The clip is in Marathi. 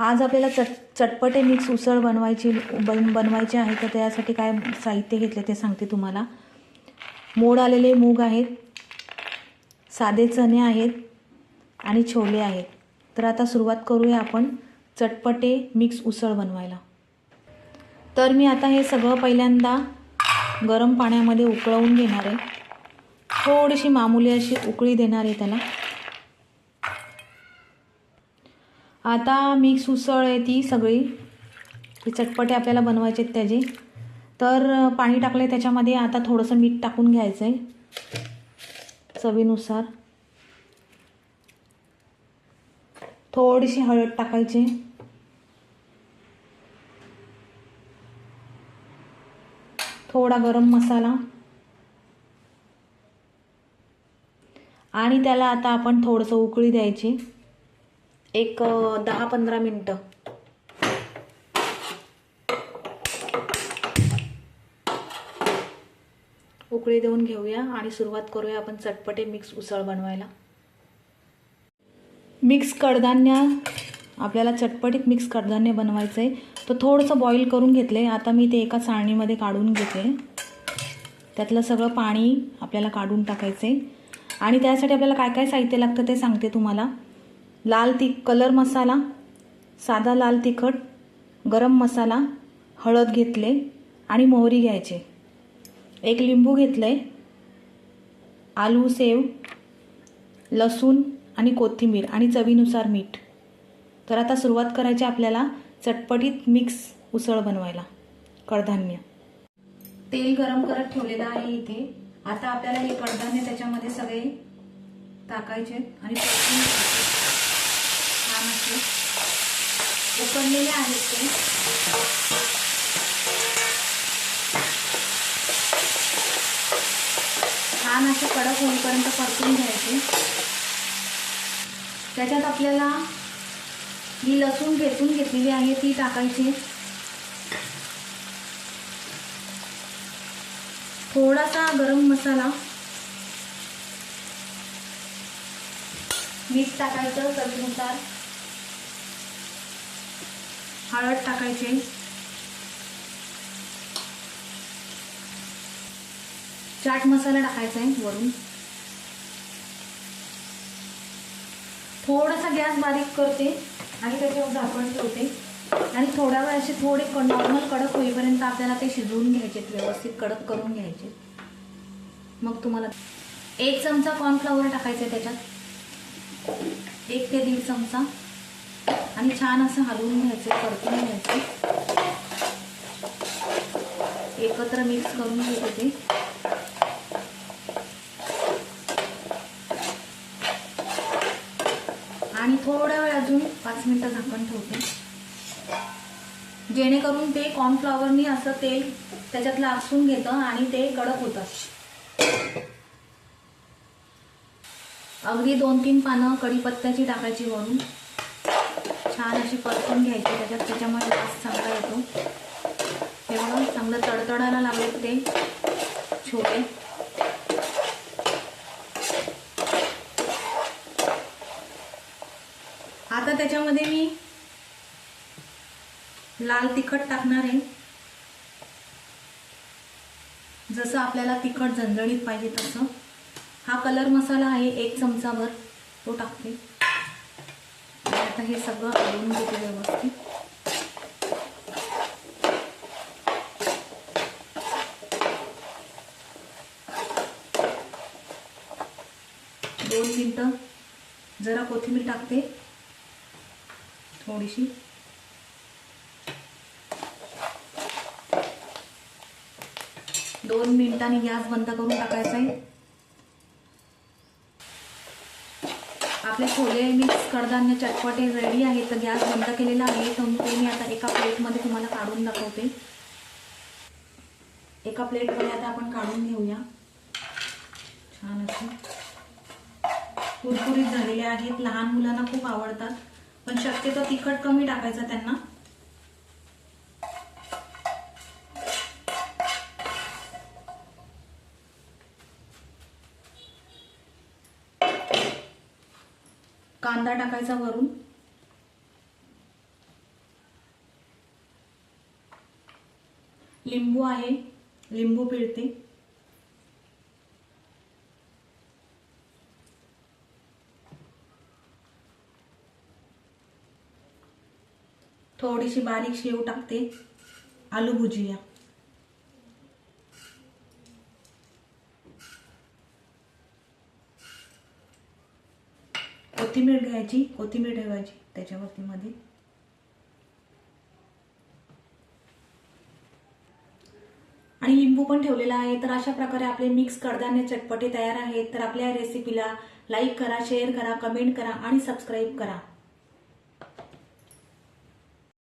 आज आपल्याला चट चटपटे मिक्स उसळ बनवायची बन बनवायची आहे तर त्यासाठी काय साहित्य घेतले ते सांगते तुम्हाला. मोड आलेले मूग आहेत साधे चणे आहेत आणि छोले आहेत. तर आता सुरुवात करूया आपण चटपटे मिक्स उसळ बनवायला. तर मी आता हे सगळं पहिल्यांदा गरम पाण्यामध्ये उकळवून घेणार आहे. थोडीशी मामुली अशी उकळी देणार आहे त्याला. आता मिक्स उसळ आहे ती सगळी. ती चटपटे आपल्याला बनवायचे आहेत त्याचे. तर पाणी टाकलं आहे त्याच्यामध्ये. आता थोडंसं मीठ टाकून घ्यायचं आहे चवीनुसार. थोडीशी हळद टाकायची. थोडा गरम मसाला. आणि त्याला आता आपण थोडंसं उकळी द्यायची. एक दहा पंधरा मिनटं. उकळी देऊन घेऊया आणि सुरुवात करूया आपण चटपटे मिक्स उसळ बनवायला. मिक्स कडधान्य आपल्याला चटपटीत मिक्स कडधान्य बनवायचं आहे तर थोडंसं बॉईल करून घेतले आता मी ते एका चाळणीमध्ये काढून घेते. त्यातलं सगळं पाणी आपल्याला काढून टाकायचं आहे आणि त्यासाठी आपल्याला काय काय साहित्य लागतं ते सांगते तुम्हाला. लाल ति कलर मसाला साधा लाल तिखट गरम मसाला हळद घेतले आणि मोहरी घ्यायचे. एक लिंबू घेतलं आहे आलू सेव लसूण आणि कोथिंबीर आणि चवीनुसार मीठ. तर आता सुरुवात करायची आपल्याला चटपटीत मिक्स उसळ बनवायला. कडधान्य. तेल गरम करत ठेवलेलं आहे इथे. आता आपल्याला हे कडधान्य त्याच्यामध्ये सगळे टाकायचे आणि परतून घ्यायचे. छान असे उकडलेले आहेत ते. छान असे कडक होईपर्यंत परतून घ्यायचे. त्याच्यात आपल्याला ही लसूण ठेचून घेतलेली आहे ती टाकायची. थोडासा गरम मसाला. मीठ टाकायचं चवीनुसार. हळद टाकायची. चाट मसाला टाकायचा आहे वरून. थोडासा गॅस बारीक करते आणि त्याच्यावर झाकण ठेवते. आणि थोडा वेळ असे थोडे नॉर्मल कडक होईपर्यंत आपल्याला ते शिजवून घ्यायचे व्यवस्थित कडक करून घ्यायचे. मग तुम्हाला एक चमचा कॉर्नफ्लॉवर आहे त्याच्यात. एक ते दीड चमचा. आणि छान असं हलवून घ्यायचे परतून घ्यायचे. एकत्र मिक्स करून घेते ते आणि थोडा वेळ अजून पाच मिनिटं झाकण ठेवते. जेणेकरून ते कॉर्नफ्लॉवरनी असं तेल त्याच्यातलं आसून घेतं आणि ते कडक होतं. अगदी दोन तीन पानं कढीपत्त्याची टाकायची वरून. छान अशी परतून घ्यायची त्याच्यात त्याच्यामुळे वास चांगला येतो. हे बघा चांगलं तडतडायला लागले ते छोटे. आता त्याच्यामध्ये मी लाल तिखट टाकणार आहे. जसं आपल्याला तिखट झणझणीत पाहिजे तसं. हा कलर मसाला आहे एक चमचाभर तो टाकते. आता हे सगळं हलवून घेते व्यवस्थित. दोन मिनटं जरा कोथिंबीर टाकते. थोडीशी. दोन मिनिटांनी गॅस बंद करून टाकायचा आहे आपले छोले मिक्स कडधान्य चटपटे रेडी आहे तर गॅस बंद केलेला आहे. तर ते मी आता एका प्लेटमध्ये तुम्हाला काढून दाखवते. एका प्लेटमध्ये आता आपण काढून घेऊया. छान असे कुरकुरीत झालेले आहेत. लहान मुलांना खूप आवडतात. पण शक्यतो तिखट कमी टाकायचं त्यांना. कांदा टाकायचा वरून. लिंबू आहे लिंबू पिळते. थोडीशी बारीक शेव टाकते. आलू भुजिया. कोथिंबीर घ्यायची कोथिंबीर ठेवायची त्याच्यावरती मध्ये. आणि लिंबू पण ठेवलेला आहे तर अशा प्रकारे आपले मिक्स कडधान्य चटपटे तयार आहेत तर आपल्या रेसिपीला लाईक करा शेअर करा कमेंट करा आणि सबस्क्राईब करा.